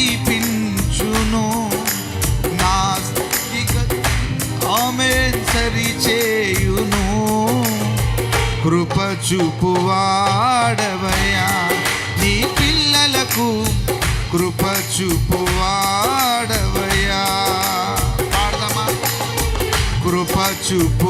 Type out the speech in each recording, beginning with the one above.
నడిపించును నా స్థితిగతి ఆమె సరిచేయును. కృప చూపువాడవయా నీ పిల్లలకు కృప చూపువాడవయా పాడదామా? కృప చూపు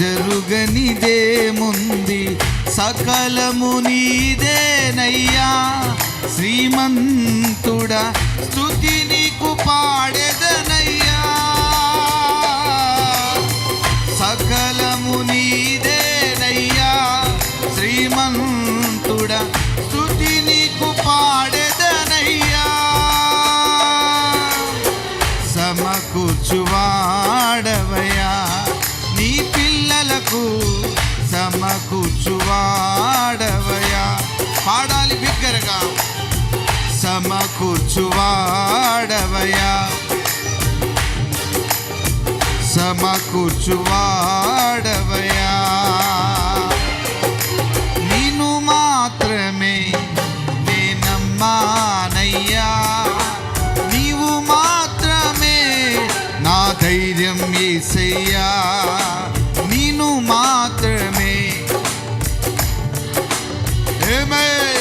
జరుగనిదేముంది సకలము నీదేనయ్యా. శ్రీమంతుడ స్థుతి నీకు పాడెదనయ్యా. సమకూర్చువాడవయ్యా సమకూర్చువాడవయ్యా నేను మాత్రమే నేనమ్మానయ్యా. నీవు మాత్రమే నా ధైర్యం ఏసయ్యా. నేను మాత్రమే. ఏమే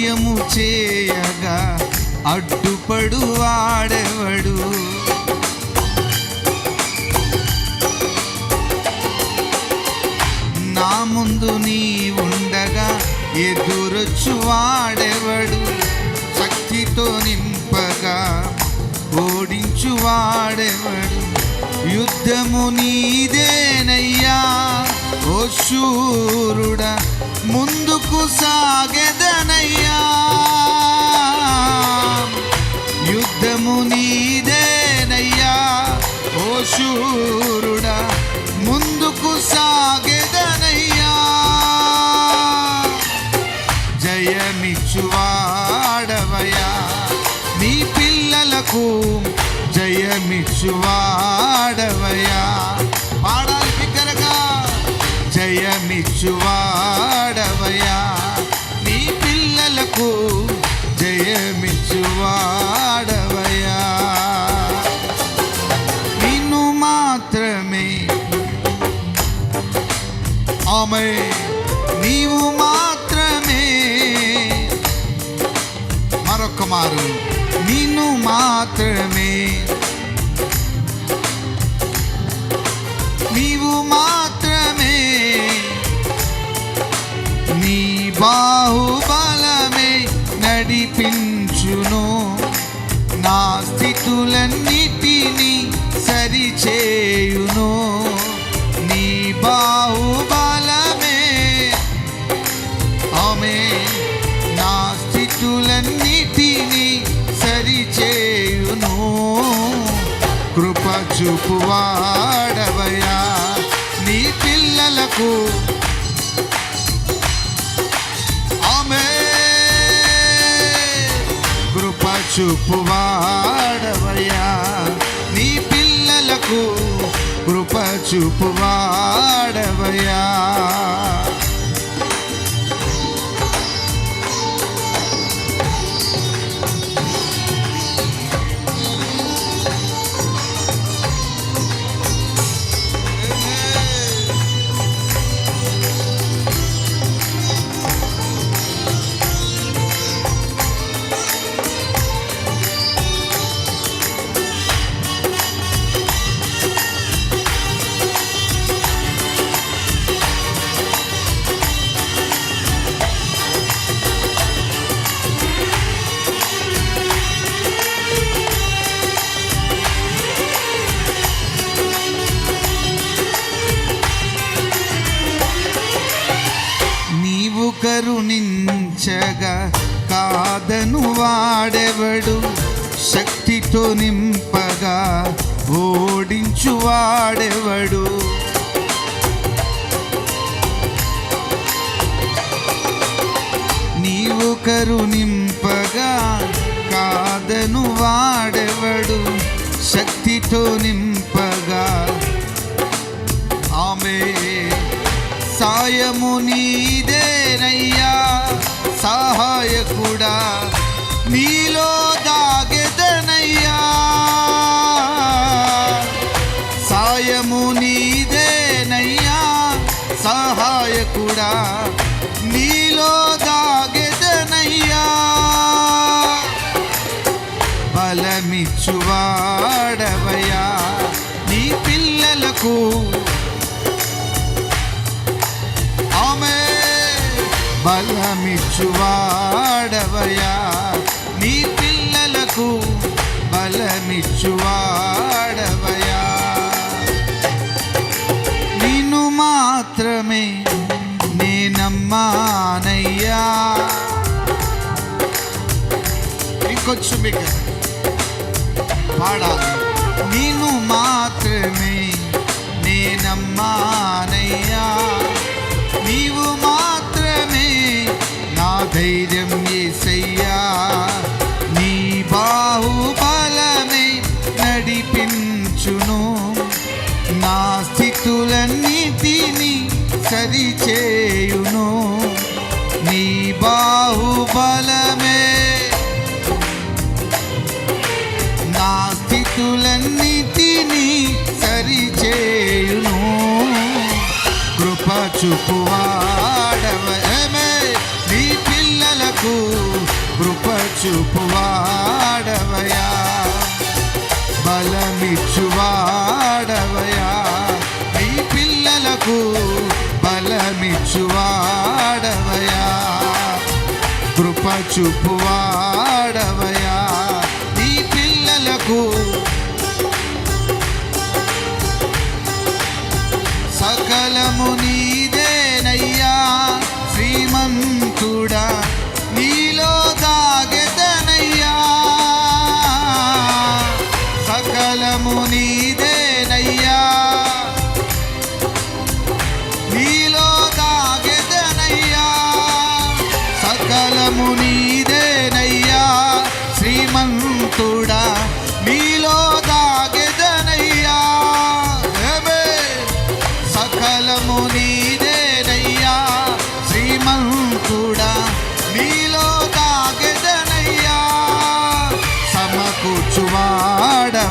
కార్యము చేయగా అడ్డుపడు వాడెవడు? నా ముందు నీ ఉండగా ఎదురొచ్చు వాడెవడు? శక్తితో నింపగా ఓడించు వాడెవడు? యుద్ధము నీదేనయ్య. శూరుడ ముందుకు సాగెదనయ్యా. యుద్ధము నీదేనయ్యా. ఓ శూరుడ ముందుకు సాగెదనయ్యా. జయమిచ్చువాడవయా నీ పిల్లలకు జయమిచ్చువాడవయా పాడ జయమిచ్చువాడవయా నీ పిల్లలకు జయమిచ్చువాడవయా నిన్ను మాత్రమే ఆమె నీవు మాత్రమే. మరొక మారు నిన్ను మాత్రమే బాహుబలమే నడిపించును. నా స్థితులన్నిటినీ సరిచేయును. నీ బాహుబలమే. ఆమె నా స్థితులన్నిటినీ సరిచేయును. కృప చూపువాడవయా నీ పిల్లలకు చూపువాడవయ్యా. నీ పిల్లలకు కృప చూపువాడవయ్యా. కరుణించగా కాదను వాడెవడు? శక్తితో నింపగా ఓడించు వాడెవడు? నీవు కరుణింపగా కాదను వాడెవడు? శక్తితో నింపగా ఆమె సాయము నీదేనయ్యా. సహాయకుడా నీలో దాగెదనయ్యా. సాయము నీదేనయ్యా సహాయకుడా నీలో దాగెదనయ్యా. బలమిచ్చువాడవ బలమిచ్చువాడవయా నీ పిల్లలకు బలమిచ్చువాడవయా నిన్ను మాత్రమే నేనమ్మానయ్యా. ఇంకొచ్చు మీకు. పాడాలి. నిన్ను మాత్రమే నేనమ్మానయ్యా. ధైర్యం ఏసయ్యా. నీ బాహుబలమే నడిపించును. నా స్థితులన్నిటిని సరిచేయును. నీ బాహుబలమే నా స్థితులన్నిటిని సరిచేయును. కృప చూపువా చూపువాడవయా బలమిచ్చువాడవయా నీ పిల్లలకు బలమిచ్చువాడవయా కృప చూపువాడవయా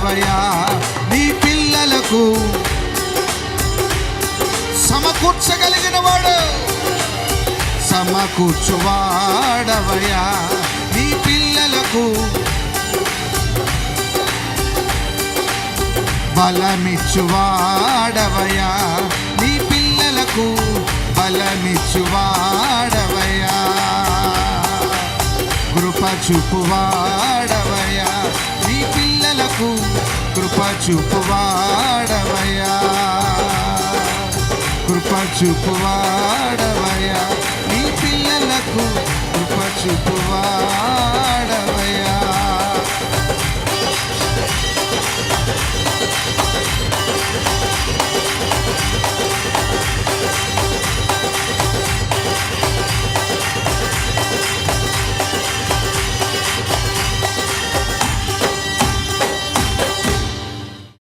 చేశావయ్యా నీ పిల్లలకు సమకూర్చగలిగిన వాడు సమకూర్చువాడవయా నీ పిల్లలకు బలమిచ్చువాడవయా నీ పిల్లలకు బలమిచ్చువాడవయా కృప చూపువాడవయా నీ కృప చూపువాడవయా కృప చూపువాడవయా నీ పిల్లలకు కృప చూపు